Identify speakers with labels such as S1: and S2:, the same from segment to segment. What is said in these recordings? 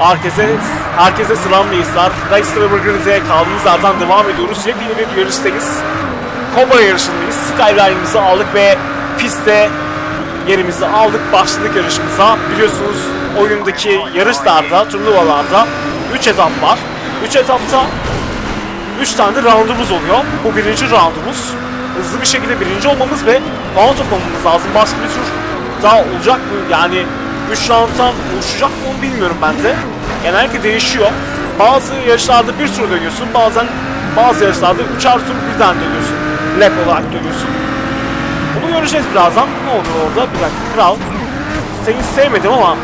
S1: Herkese, herkese selam reisler. Driver Grizzly'e kaldığımız yerden devam ediyoruz. Yepyeni bir yarıştayız. Cobra yarışındayız. Skyline'ımızı aldık ve pistte yerimizi aldık. Başladık yarışımıza. Biliyorsunuz oyundaki yarışlarda, turnuvalarda 3 etap var. 3 etapta 3 tane de roundumuz oluyor. Bu birinci roundumuz. Hızlı bir şekilde birinci olmamız ve puan toplamamız lazım. Başka bir tur daha olacak mı? Yani 3 rounddan oluşacak mı onu bilmiyorum ben de. Genellikle değişiyor. Bazı yarışlarda bir tur dönüyorsun. Bazen bazı yarışlarda 3'er tur birden dönüyorsun. Lap olarak dönüyorsun. Bunu göreceğiz birazdan. Ne oldu orada? Bir dakika kral. Seni sevmedim ama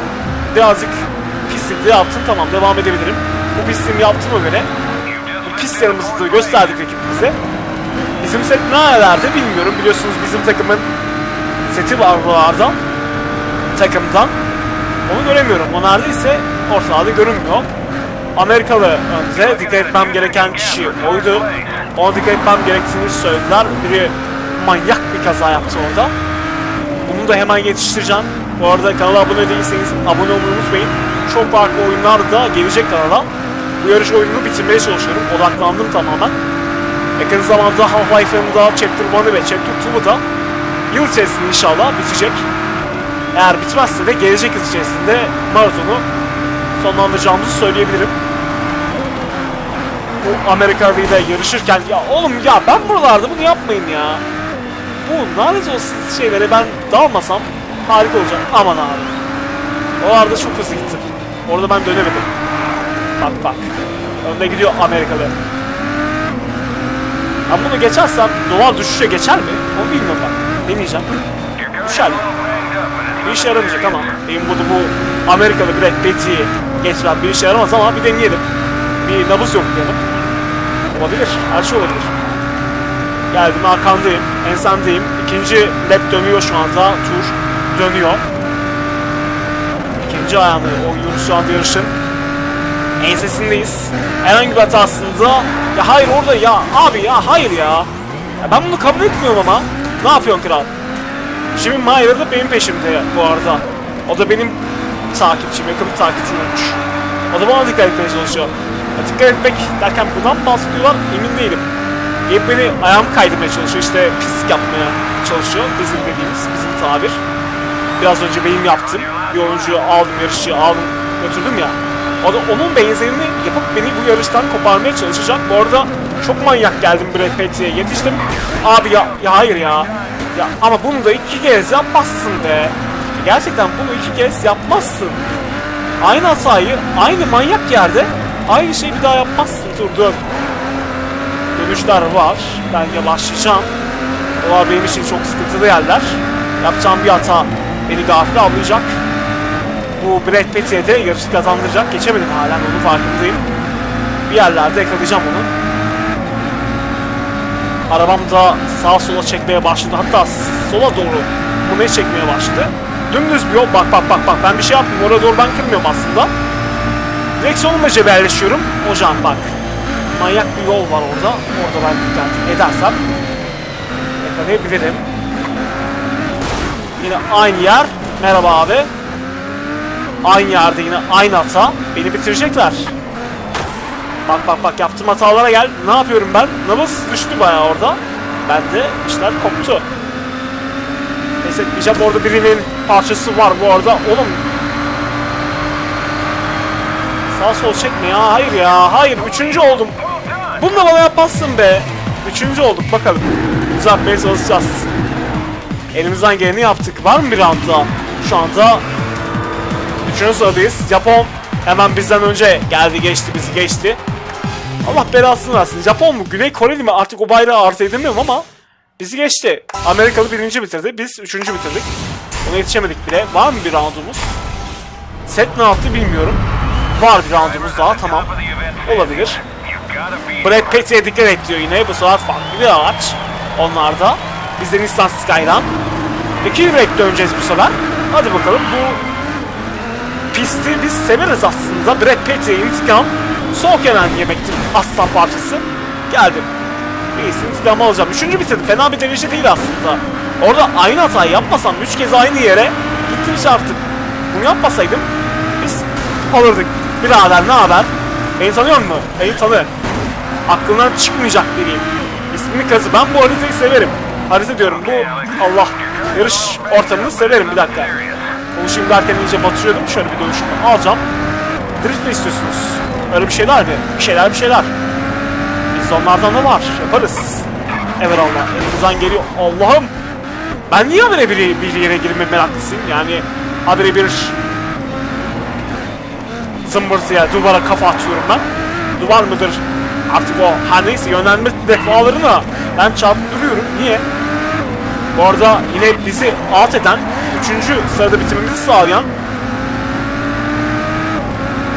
S1: birazcık pislikle yaptın. Tamam devam edebilirim. Bu pisliğimi yaptığıma göre bu pis yanımızı gösterdik ekibimize. Bizim set nerelerde bilmiyorum. Biliyorsunuz bizim takımın seti var buralardan. Takımdan. Onu göremiyorum. O neredeyse ortalarda görünmüyor. Amerikalı önce dikkat etmem gereken kişi oydu. Ona dikkat etmem gerektiğini söylediler. Biri manyak bir kaza yaptı orada. Bunu da hemen yetiştireceğim. Bu arada kanala abone değilseniz abone olmayı unutmayın. Çok farklı oyunlar da gelecek kanala. Bu yarış oyununu bitirmeye çalışıyorum. Odaklandım tamamen. Yakın zamanda Half-Life'ın da Chapter 1'ı ve Chapter 2'u da yıl içerisinde inşallah bitecek. Eğer bitmezse de gelecek yıl içerisinde maratonu sonlandıracağımızı söyleyebilirim. Bu Amerikalı ile yarışırken ya oğlum ya ben buralarda bunu yapmayın ya. Bu lanet olsun şeylere ben dalmasam harika olacak. Aman abi. Oralarda çok hızlı gittim. Orada ben dönemedim. Bak bak. Önde gidiyor Amerikalı. Ben bunu geçersem dolar düşüşe geçer mi? Onu bilmiyorum ben. Deneyeceğim. Düşer mi? Bir işe yaramayacak ama benim bunu bu Amerikalı Brad Pitt'i geçmem bir işe yaramaz ama bir deneyelim. Bir nabız yoklayalım. Olabilir. Her şey olabilir. Geldim arkandayım. Ensendeyim. İkinci lap dönüyor şu anda. Tur dönüyor. İkinci ayağını oynuyoruz şu anda yarışın. Ensesindeyiz. Herhangi bir hatasında ya hayır orada ya abi ya hayır ya. ya ben bunu kabul etmiyorum ama. Ne yapıyorsun kral? Şimdi Mayer da benim peşimde bu arada. O da benim takipçim, yakın takipçim olmuş. O da bana dikkat etmeye çalışıyor. Ya dikkat etmek derken bundan bahsediyorlar emin değilim. Hep beni ayağımı kaydırmaya çalışıyor, işte pislik yapmaya çalışıyor. Bizim dediğimiz, bizim tabir. Biraz önce benim yaptım. Bir oyuncuyu aldım, yarışçıyı aldım, götürdüm ya. O da onun benzerini yapıp beni bu yarıştan koparmaya çalışacak. Bu arada çok manyak geldim Brad Pitt'e yetiştim. Abi ya, ya hayır ya. Ya ama bunu da iki kez yapmazsın be. Gerçekten bunu iki kez yapmazsın. Aynı hatayı, aynı manyak yerde aynı şeyi bir daha yapmazsın. Dur dur. Dönüşler var. Ben yavaşlayacağım. Onlar benim için çok sıkıntılı yerler. Yapacağım bir hata beni gafil avlayacak. Bu Brad Pitt'e de yarışı kazandıracak. Geçemedim halen onun farkındayım. Bir yerlerde yakalayacağım onu. Arabam da sağa sola çekmeye başladı. Hatta sola doğru bunu çekmeye başladı. Dümdüz bir yol. Bak bak bak bak. Ben bir şey yapmıyorum. Oraya doğru ben kırmıyorum aslında. Direksiyonumla cebelleşiyorum. Hocam bak. Manyak bir yol var orada. Orada ben dikkat edersem yakalayabilirim. Yine aynı yer. Merhaba abi. Aynı yerde yine aynı hata. Beni bitirecekler. Bak bak bak yaptığım hatalara gel. Ne yapıyorum ben? Nabız düştü bayağı orada. Ben de işler koptu. Neyse etmeyeceğim. Orada birinin parçası var bu arada. Oğlum. Sağ sol çekme ya. Hayır ya. Hayır. Üçüncü oldum. Bunu da bana yapmazsın be. Üçüncü olduk. Bakalım. Düzeltmeye çalışacağız. Elimizden geleni yaptık. Var mı bir round daha? Şu anda Üçüncü sıradayız. Japon hemen bizden önce geldi geçti bizi geçti. Allah belasını versin. Japon mu? Güney Koreli mi? Artık o bayrağı artı edemiyorum ama bizi geçti. Amerikalı birinci bitirdi. Biz üçüncü bitirdik. Ona yetişemedik bile. Var mı bir roundumuz? Set ne yaptı bilmiyorum. Var bir roundumuz daha tamam. Olabilir. Brad Pitt'e dikkat et yine. Bu sefer farklı bir araç. Onlarda. Bizden Nissan Skyline. İki direkt döneceğiz bu sefer. Hadi bakalım bu pisti biz severiz aslında. Brad Pitt'e intikam soğuk yenen yemektir aslan parçası. Geldim. İyisin intikamı alacağım. Üçüncü bitirdim. Fena bir derece değil aslında. Orada aynı hatayı yapmasam, üç kez aynı yere gitmiş artık. Bunu yapmasaydım biz alırdık. Birader ne haber? Beni tanıyor musun? Beni tanı. Aklından çıkmayacak biriyim. İsmini kazı. Ben bu haritayı severim. Harita diyorum bu Allah. Yarış ortamını severim bir dakika. Konuşayım derken iyice batırıyordum. Şöyle bir dönüşümü alacağım. Drift istiyorsunuz? Öyle bir şeyler mi? Bir şeyler bir şeyler. Biz onlardan da var. Yaparız. Evet Allah. Elimizden geliyor. Allah'ım. Ben niye habire bir, bir yere girme meraklısıyım? Yani habire bir zımbırtıya, duvara kafa atıyorum ben. Duvar mıdır? Artık o her neyse yönlenme defalarına ben çarpıp duruyorum. Niye? Bu arada yine bizi alt eden, üçüncü sırada bitirmemizi sağlayan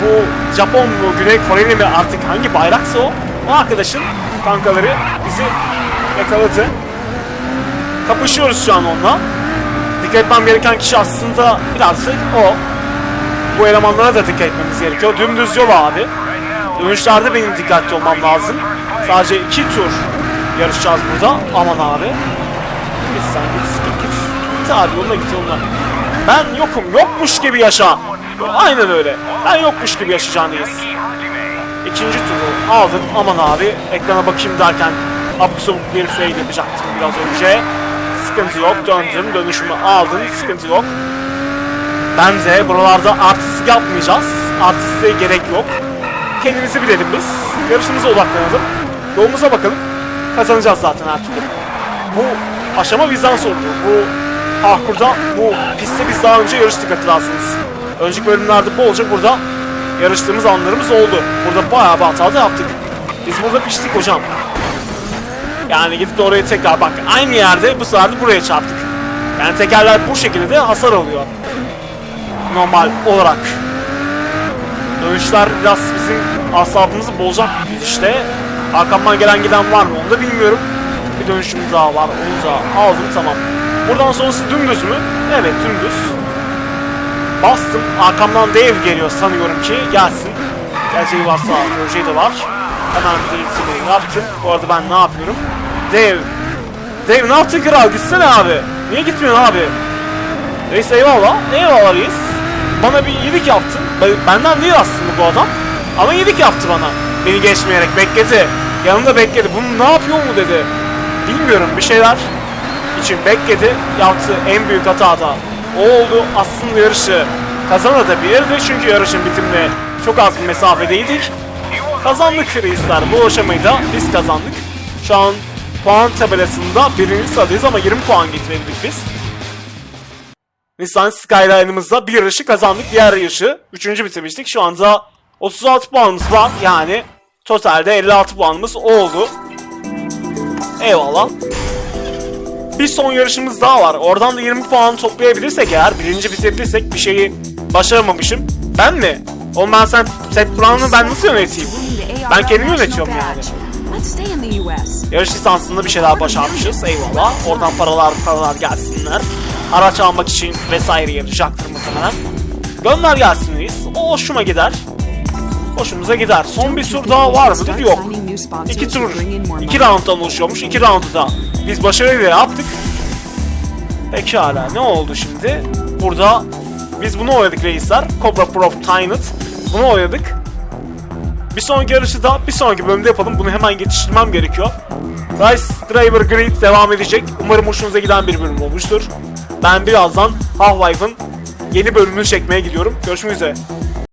S1: bu Japon mu, Güney Koreli mi artık hangi bayraksa o, o arkadaşın kankaları bizi yakaladı. Kapışıyoruz şu an onunla. Dikkat etmem gereken kişi aslında birazcık o. Bu elemanlara da dikkat etmemiz gerekiyor. Dümdüz yol abi. Dönüşlerde benim dikkatli olmam lazım. Sadece iki tur yarışacağız burada. Aman abi. Git sen git git git. Git abi yoluna git yoluna. Ben yokum yokmuş gibi yaşa. Aynen öyle. Ben yokmuş gibi yaşayacağınıyız. İkinci turu aldım. Aman abi ekrana bakayım derken abuk sabuk bir fail yapacaktım biraz önce. Sıkıntı yok döndüm dönüşümü aldım sıkıntı yok. Bence buralarda artistik yapmayacağız. Artistliğe gerek yok. Kendimizi bilelim biz. Yarışımıza odaklanalım. Yolumuza bakalım. Kazanacağız zaten her türlü. Bu aşama bizden sorumlu. Bu parkurda, bu pistte biz daha önce yarıştık hatırlarsınız. Önceki bölümlerde bolca burada yarıştığımız anlarımız oldu. Burada bayağı bir hata da yaptık. Biz burada piştik hocam. Yani gidip de oraya tekrar bak aynı yerde bu sefer de buraya çarptık. Yani tekerler bu şekilde de hasar alıyor. Normal olarak. Dönüşler biraz bizim asabımızı bozacak işte. Arkamdan gelen giden var mı onu da bilmiyorum. Bir dönüşüm daha var onu da aldım tamam. Buradan sonrası dümdüz mü? Evet dümdüz. Bastım arkamdan dev geliyor sanıyorum ki gelsin. Geleceği varsa göreceği de var. Hemen değilsini yaptım. Bu arada ben ne yapıyorum? Dev. Dev ne yaptın kral? Gitsene abi. Niye gitmiyorsun abi? Reis eyvallah. Eyvallah reis. Bana bir iyilik yaptın. Ben- Benden değil aslında bu adam. Ama iyilik yaptı bana. Beni geçmeyerek bekledi. Yanımda bekledi. Bunu ne yapıyor mu dedi. Bilmiyorum bir şeyler için bekledi. Yaptığı en büyük hata da o oldu. Aslında yarışı kazanabilirdi. Çünkü yarışın bitimine çok az bir mesafedeydik. Kazandık reisler. Bu aşamayı da biz kazandık. Şu an puan tabelasında birinci sıradayız ama 20 puan getirebildik biz. Nissan Skyline'ımızda bir yarışı kazandık. Diğer yarışı 3. bitirmiştik. Şu anda 36 puanımız var. Yani totalde 56 puanımız oldu. Eyvallah. Bir son yarışımız daha var. Oradan da 20 puan toplayabilirsek eğer, birinci bitirebilirsek bir şeyi başaramamışım. Ben mi? Oğlum ben sen set planını ben nasıl yöneteyim? Ben kendimi yönetiyorum yani. Yarış lisansında bir şeyler başarmışız. Eyvallah. Oradan paralar paralar gelsinler. Araç almak için vesaire yarayacaktır muhtemelen. Gönder gelsin reis. O hoşuma gider. Hoşumuza gider. Son bir tur daha var mıdır? Yok. İki tur, iki rounddan oluşuyormuş. İki roundu da biz başarıyla yaptık. Pekala ne oldu şimdi? Burada biz bunu oynadık reisler. Cobra Pro Tynet. Bunu oynadık. Bir sonraki yarışı da bir sonraki bölümde yapalım. Bunu hemen geçiştirmem gerekiyor. Rice Driver Grid devam edecek. Umarım hoşunuza giden bir bölüm olmuştur. Ben birazdan Half-Life'ın yeni bölümünü çekmeye gidiyorum. Görüşmek üzere.